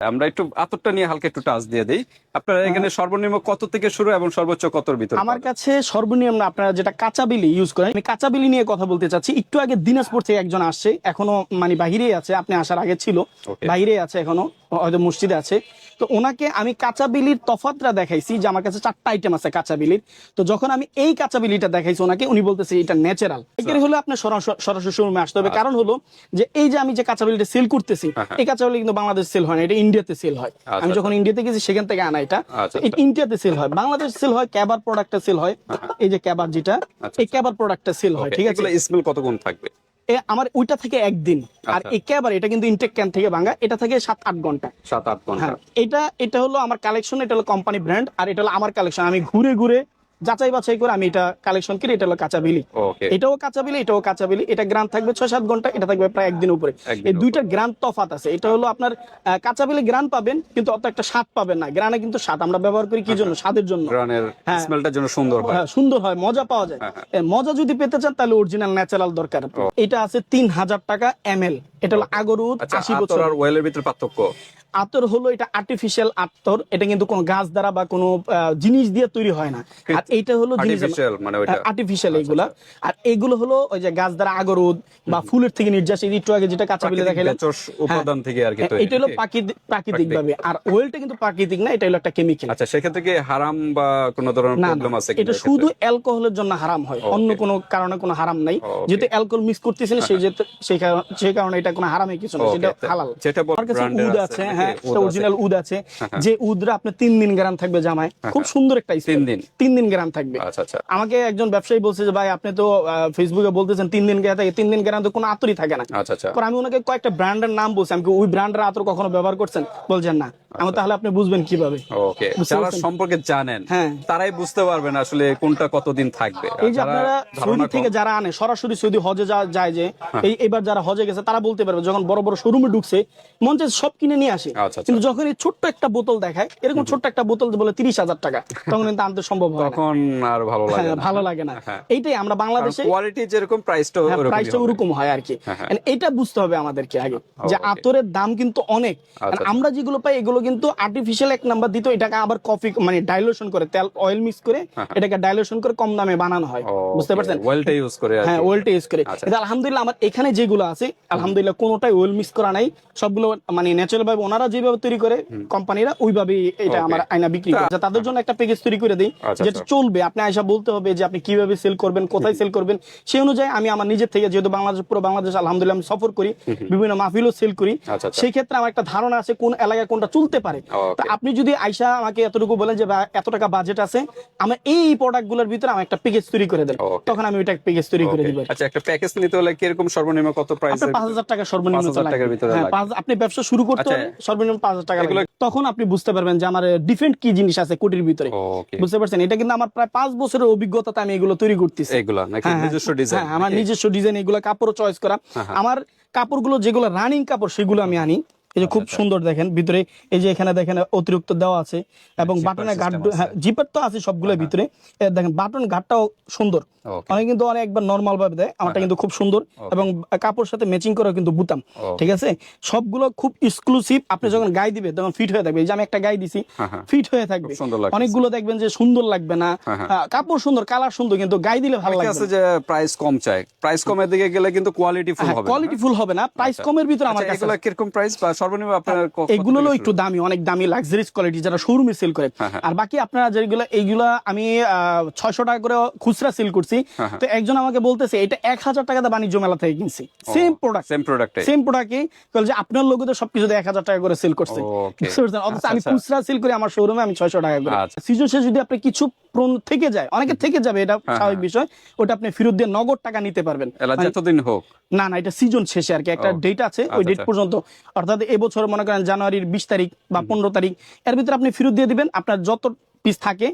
আমরা একটু আতরটা নিয়ে হালকা একটু টাচ দিয়ে দিই। আপনারা এখানে সর্বনিম্ন কত থেকে শুরু এবং সর্বোচ্চ কত ভিতরে আমার কাছে সর্বনিম্ন আপনারা যেটা কাঁচা বিলি ইউজ করেন আমি কাঁচা বিলি নিয়ে কথা বলতে চাচ্ছি। একটু আগে দিনাজপুর থেকে একজন আসছে এখনও মানে বাহিরেই আছে আপনি আসার আগে ছিল. বাহিরেই আছে এখনও। হয়তো মসজিদে আছে। তো ওনাকে আমি কাঁচা বিলির তফাতটা দেখাইছি যে আমার কাছে চারটা আইটেম আছে কাঁচা বিলির তো যখন আমি এই কাঁচা বিলিটা দেখাইছি ওনাকে উনি বলতেছে এটা ন্যাচারাল এর হলে আপনার সরাসরি শোরুমে আসতে হবে। কারণ হলো যে এই যে আমি যে কাঁচা বিলিটা সেল করতেছি হ্যাঁ, হ্যাঁ। এই কাঁচা বিলি কিন্তু বাংলাদেশ সেল হয় না এটা ইন্ডিয়াতে সেল হয়। আচ্ছা, আমি যখন ইন্ডিয়াতে গেছি সেখান থেকে আনা এটা। আচ্ছা, ইন্ডিয়াতে সেল হয়। বাংলাদেশ সেল হয় ক্যাবার প্রোডাক্টটা সেল হয়। এই যে ক্যাবার যেটা আচ্ছা, এই ক্যাবার প্রোডাক্টটা সেল হয় ঠিক আছে? স্মেল কত গুণ থাকবে? আমার ওইটা থেকে একদিন। আর একেবারে এটা কিন্তু ইনটেক ক্যান থেকে ভাঙা এটা থেকে সাত আট ঘণ্টা। সাত আট ঘণ্টা। হ্যাঁ এটা এটা হলো আমার কালেকশন এটা হলো কোম্পানি ব্র্যান্ড আর এটা হলো আমার কালেকশন আমি ঘুরে ঘুরে যাচাই বাছাই করে আমি এটা কালেকশন করি এটা হলো কাঁচা বিলি। এটাও কাঁচা বিলি এটাও কাঁচা বিলি। এটা গ্রাম থাকবে ছয় সাত ঘণ্টা এটা থাকবে প্রায় একদিন উপরে। এই দুইটা গ্রান তফাত আছে। এটা হলো আপনার কাঁচা বিলি গ্রান পাবেন কিন্তু অত একটা স্বাদ পাবেন না। গ্রানে কিন্তু স্বাদ আমরা ব্যবহার করি কি জন্য? স্বাদের জন্য। হ্যাঁ। স্মেলটার জন্য সুন্দর হয়। হ্যাঁ, সুন্দর হয় মজা পাওয়া যায়। হ্যাঁ, মজা যদি পেতে চান তাহলে অরিজিনাল ন্যাচারাল দরকার। এটা আছে তিন হাজার টাকা এম এল এটা হলো আগরুদ আচ্ছা আশি বছর। আর ওয়েলের ভিতরে পার্থক্য? আতর হলো এটা আর্টিফিশিয়াল আতর। এটা কিন্তু কোনো গাছ দ্বারা বা কোনো জিনিস দিয়ে তৈরি হয় না। এইটা হলো আর্টিফিশিয়াল মানে এইগুলা। আর এগুলো হলো ওই যে গাছ দ্বারা আগরুদ বা ফুলের থেকে নির্যাস এই একটু আগে যেটা কাঁচা বিলে দেখাইলাম। উপাদান থেকে আর কি হ্যাঁ, এটা হলো প্রাকৃতিক। ভাবে আর ওয়েলটা কিন্তু প্রাকৃতিক না এটা হলো একটা কেমিক্যাল আচ্ছা সেক্ষেত্রে কি হারাম বা কোনো ধরনের প্রবলেম আছে এটা শুধু অ্যালকোহলের জন্য হারাম হয়। অন্য কোনো কারণে কোনো হারাম নাই। যেহেতু অ্যালকোহল মিক্স করতেছেন সেই সেই কারণে সেই কারণে এটা কোনো হারামে কিছু না সেটা হালাল। যেটা উদ আছে হ্যাঁ আছে। অরিজিনাল উদ আছে যে উদরা আপনি তিন দিন গ্রাম থাকবে জামায়। খুব সুন্দর একটা। তিন দিন? তিন দিন গ্রাম থাকবে। আচ্ছা আচ্ছা। আমাকে একজন ব্যবসায়ী বলছে যে ভাই আপনি তো ফেসবুকে বলতেছেন তিন দিন থাকে তিন দিন গ্রাম তো কোনো আতরই থাকে না। আচ্ছা আচ্ছা। পর আমি ওনাকে কয়েকটা ব্র্যান্ডের নাম বলছি। আমি ওই ব্র্যান্ডের আতর কখনো ব্যবহার করছেন? বলছেন না। আমি তাহলে আপনি বুঝবেন কীভাবে। ওকে যারা সম্পর্কে জানেন হ্যাঁ। তারাই বুঝতে পারবেন আসলে কোনটা কতদিন থাকবে। এই যে আপনারা সৌদি থেকে যারা আনে সরাসরি সৌদি হজে যায় যে এই এবার যারা হজে গেছে তারা বলতে পারবে যখন বড় বড় শোরুমে ঢুকছে মন চায় সব কিনে নিয়ে আসে। আচ্ছা, আচ্ছা। কিন্তু যখন এই ছোট্ট একটা বোতল দেখায় এরকম ছোট্ট একটা বোতল বলে তিরিশ হাজার টাকা তখন কিন্তু আনতে সম্ভব হয় না। তখন আর ভালো লাগে হ্যাঁ, না। ভালো লাগে না। হ্যাঁ। এইটাই আমরা বাংলাদেশে কোয়ালিটি যেরকম প্রাইসটা হ্যাঁ, প্রাইসটা ওরকম হয় আর কি। হ্যাঁ, হ্যাঁ। এইটা বুঝতে হবে আমাদেরকে আগে যে আতরের দাম কিন্তু অনেক। আচ্ছা, আমরা যেগুলো পাই এগুলো কিন্তু আর্টিফিশিয়াল এক নাম্বার দিত এটাকে আবার কফি মানে ডাইলুশন করে তেল অয়েল মিক্স করে এটাকে ডাইলুশন করে কম দামে বানানো হয়। বুঝতে পারছেন? ওয়েলটা ইউজ করে হ্যাঁ ওয়েলটা ইউজ করে। আচ্ছা। কিন্তু আলহামদুলিল্লাহ আমার এখানে যেগুলো আছে আলহামদুলিল্লাহ কোনোটাই ওয়েল মিক্স করা নাই। সবগুলো মানে ন্যাচারাল ভাবে ওনারা যেভাবে তৈরি করে কোম্পানিরা ওইভাবে এটা আমার আয়না বিক্রি করে তাদের জন্য একটা প্যাকেজ তৈরি করে দিই আচ্ছা, যেটা আচ্ছা। চলবে। আপনি আয়সা বলতে হবে যে আপনি কীভাবে সেল করবেন কোথায় সেল করবেন। সেই অনুযায়ী আমি আমার নিজের থেকে যেহেতু বাংলাদেশ পুরো বাংলাদেশ আলহামদুলিল্লাহ আমি সফর করি বিভিন্ন মাহফিলও সেল করি। সেই ক্ষেত্রে আমার একটা ধারণা আছে কোন এলাকায় কোনটা চলতে পারে. তা আপনি যদি আয়সা আমাকে এতটুকু বলেন যে এত টাকা বাজেট আছে আমার এই প্রোডাক্টগুলোর ভিতরে আমার একটা প্যাকেজ তৈরি করে দেন তখন আমি ওইটা প্যাকেজ তৈরি করে দিব আচ্ছা একটা প্যাকেজ নিতে হলে কীরকম সর্বনিম্ন কত প্রাইস আপনার পাঁচ হাজার টাকা সর্বনিম্ন 5,000 টাকার ভিতরে হ্যাঁ, আপনি ব্যবসা শুরু করতে আচ্ছা। হলে সর্বনিম্ন পাঁচ হাজার টাকা এগুলো- তখন আপনি বুঝতে পারবেন যে আমার ডিফেন্ট কি জিনিস আছে কোটির ভিতরে। বুঝতে পারছেন? এটা কিন্তু আমার প্রায় পাঁচ বছরের অভিজ্ঞতাতে আমি এগুলো তৈরি করতেছি। এগুলা নাকি হ্যাঁ, হ্যাঁ। নিজস্ব ডিজাইন হ্যাঁ, আমার নিজস্ব ডিজাইন এগুলো কাপড় চয়েস করা। আমার কাপড়গুলো যেগুলো রানিং কাপড় সেগুলো আমি আনি। এই যে খুব আচ্ছা, সুন্দর দেখেন ভিতরে এই যে এখানে দেখেন অতিরিক্ত দেওয়া আছে এবং বাটনের system হ্যাঁ জিপার তো আছে সবগুলোর ভিতরে। দেখেন বাটন ঘাটটাও সুন্দর। অনেক কিন্তু অনেক একবার নর্মাল ভাবে দেয় আমারটা কিন্তু খুব সুন্দর এবং কাপড়ের সাথে ম্যাচিং করে কিন্তু বুতাম ঠিক আছে? সবগুলো খুব এক্সক্লুসিভ আপনি যখন গায়ে দিবে তখন ফিট হয়ে থাকবে। এই যে আমি একটা গায়ে দিছি হ্যাঁ, হ্যাঁ। ফিট হয়ে থাকবে। অনেকগুলো দেখবেন যে সুন্দর লাগবে না। হ্যাঁ, হ্যাঁ। কাপড় সুন্দর কালার সুন্দর কিন্তু গায়ে দিলে ভালো লাগবে আছে যে প্রাইস কম চায়। প্রাইস কমের দিকে গেলে কিন্তু কোয়ালিটি ফুল হবে কোয়ালিটি ফুল হবে না। প্রাইস কমের ভিতরে আমার আচ্ছা, কাছে কীরকম প্রাইস বা সর্বনিম্ন আপনার এগুলো একটু দামি অনেক দামি লাক্সারিজ কোয়ালিটি যারা শোরুমে সেল করে হ্যাঁ, হ্যাঁ। আর বাকি আপনারা যেগুলো এইগুলা আমি ছয়শো টাকা করে খুচরা সেল করছি হ্যাঁ, হ্যাঁ। তো একজন আমাকে বলতেছে এটা এক হাজার টাকাতে বাণিজ্য মেলা থেকে কিনছি সেম প্রোডাক্ট সেম প্রোডাক্টে সেম প্রোডাক্টই যে আপনার লোগোতে সবকিছু এক হাজার টাকা করে সেল করছে? অথচ আচ্ছা, আমি আচ্ছা। খুচরা সেল করি আমার শোরুমে আমি ছয়শো টাকা করে আচ্ছা। সিজন শেষে যদি আপনি কিছু প্রণ থেকে যায় অনেকে থেকে যাবে এটা হ্যাঁ, স্বাভাবিক বিষয় ওটা আপনি ফেরত দিয়ে নগদ টাকা নিতে পারবেন। মানে- যতদিন হোক। না না এটা সিজন শেষে আর কি একটা ডেট আছে ওই আচ্ছা, ডেট আচ্ছা। পর্যন্ত। অর্থাৎ এবছর মনে করেন জানুয়ারির বিশ তারিখ বা পনেরো তারিখ এর ভিতরে আপনি ফেরত দিয়ে দিবেন আপনার যত পিস থাকে